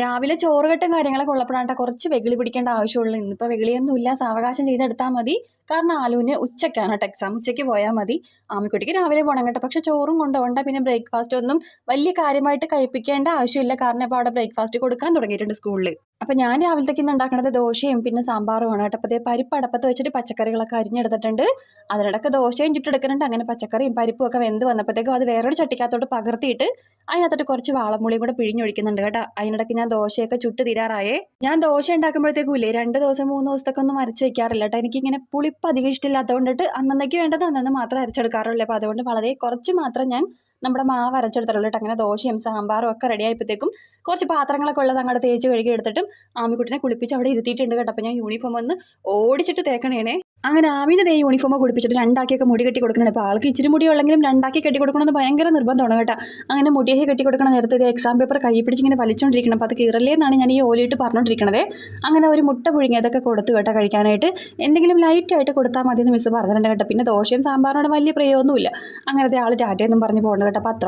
രാവിലെ ചോറുകെട്ടും കാര്യങ്ങളൊക്കെ ഉള്ളപ്പോഴാണ് കുറച്ച് വെകിളി പിടിക്കേണ്ട ആവശ്യമുള്ളൂ. ഇന്നിപ്പോൾ വെകിളിയൊന്നുമില്ല. സാവകാശം ചെയ്തെടുത്താൽ മതി. കാരണം ആലുവിന് ഉച്ചയ്ക്കാണ് കേട്ടോ എക്സാം ഉച്ചയ്ക്ക് പോയാൽ മതി. ആമിക്കുട്ടിക്ക് രാവിലെ പോകണം കേട്ടോ. പക്ഷേ ചോറും കൊണ്ടുപോകണ്ട. പിന്നെ ബ്രേക്ക്ഫാസ്റ്റ് ഒന്നും വലിയ കാര്യമായിട്ട് കഴിപ്പിക്കേണ്ട ആവശ്യമില്ല. കാരണം ഇപ്പോൾ അവിടെ ബ്രേക്ക്ഫാസ്റ്റ് കൊടുക്കാൻ തുടങ്ങിയിട്ടുണ്ട് സ്കൂളിൽ അപ്പോൾ ഞാൻ രാവിലത്തേക്ക് ഇന്ന് ഉണ്ടാക്കുന്നത് ദോശയും പിന്നെ സാമ്പാറുമാണ് കേട്ടോ അപ്പോൾ പരിപ്പ് അടപ്പത്ത് വെച്ചിട്ട് പച്ചക്കറികളൊക്കെ അരിഞ്ഞെടുത്തിട്ടുണ്ട്. അതിനിടയ്ക്ക് ദോശയും ചുട്ടെടുക്കുന്നുണ്ട്. അങ്ങനെ പച്ചക്കറിയും പരിപ്പും ഒക്കെ വെന്ത് വന്നപ്പോഴത്തേക്കും അത് വേറൊരു ചട്ടിക്കകത്തോട്ട് പകർത്തിയിട്ട് അതിനകത്തോട്ട് കുറച്ച് വാളമ്പുളിയും കൂടെ പിഴിഞ്ഞൊഴിക്കുന്നുണ്ട് കേട്ടോ. അതിനിടയ്ക്ക് ഞാൻ ദോശയൊക്കെ ചുട്ട് തീരാറായേ. ഞാൻ ദോശ ഉണ്ടാക്കുമ്പോഴത്തേക്കും ഇല്ലേ രണ്ട് ദിവസം മൂന്ന് ദിവസത്തൊക്കെ ഒന്നും അരച്ച് വെക്കാറില്ല കേട്ടോ. എനിക്കിങ്ങനെ പുളിപ്പ് അധികം ഇഷ്ടമില്ലാത്തതുകൊണ്ടിട്ട് അന്നേക്ക് വേണ്ടത് അന്നന്ന് മാത്രം അരച്ചെടുക്കാറുള്ളൂ. അപ്പോൾ അതുകൊണ്ട് വളരെ കുറച്ച് മാത്രം ഞാൻ നമ്മുടെ മാവ് അരച്ചെടുത്തിട്ടുള്ളൂ കേട്ടോ. അങ്ങനെ ദോശയും സാമ്പാറും ഒക്കെ റെഡി ആയപ്പോഴത്തേക്കും കുറച്ച് പാത്രങ്ങളൊക്കെ ഉള്ളത് അങ്ങോട്ട് തേച്ച് കഴുകി എടുത്തിട്ടും ആമിക്കുട്ടിനെ കുളിപ്പിച്ച് അവിടെ ഇരുത്തിയിട്ടുണ്ട് കേട്ടോ. അപ്പോൾ ഞാൻ യൂണിഫോം ഒന്ന് ഓടിച്ചിട്ട് തേക്കണേനെ. അങ്ങനെ ആമിന്റെ ദേ യൂണിഫോം കുടിപ്പിച്ചിട്ട് രണ്ടാക്കിയൊക്കെ മുടി കെട്ടി കൊടുക്കണം അപ്പോൾ ആൾക്ക് ഇച്ചിരി മുടി ഉള്ളെങ്കിലും രണ്ടാക്കി കെട്ടി കൊടുക്കണമെന്ന് ഭയങ്കര നിർബന്ധമാണ് കേട്ടോ. അങ്ങനെ മുടിയൊക്കെ കെട്ടി കൊടുക്കണം നേരത്തെ ഇത് എക്സാം പേപ്പർ കൈ പിടിച്ച് ഇങ്ങനെ വലിച്ചുകൊണ്ടിരിക്കണം അപ്പോൾ അത് കീറല്ലേ എന്നാണ് ഞാൻ ഈ ഓലിയിട്ട് പറഞ്ഞുകൊണ്ടിരിക്കണത് അങ്ങനെ ഒരു മുട്ട പുഴുങ്ങിയതൊക്കെ കൊടുത്തു കേട്ടോ കഴിക്കാനായിട്ട്. എന്തെങ്കിലും ലൈറ്റായിട്ട് കൊടുത്താൽ മതി എന്ന് മിസ് പറഞ്ഞിട്ടുണ്ട് കേട്ടോ. പിന്നെ ദോശയും സാമ്പാറിനോട് വലിയ പ്രിയമൊന്നുമില്ല അങ്ങനത്തെ ആൾ ടാറ്റയെന്നും പറഞ്ഞ് പോകണം കേട്ടോ. പത്രം